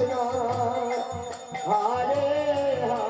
Krishna Hare Hare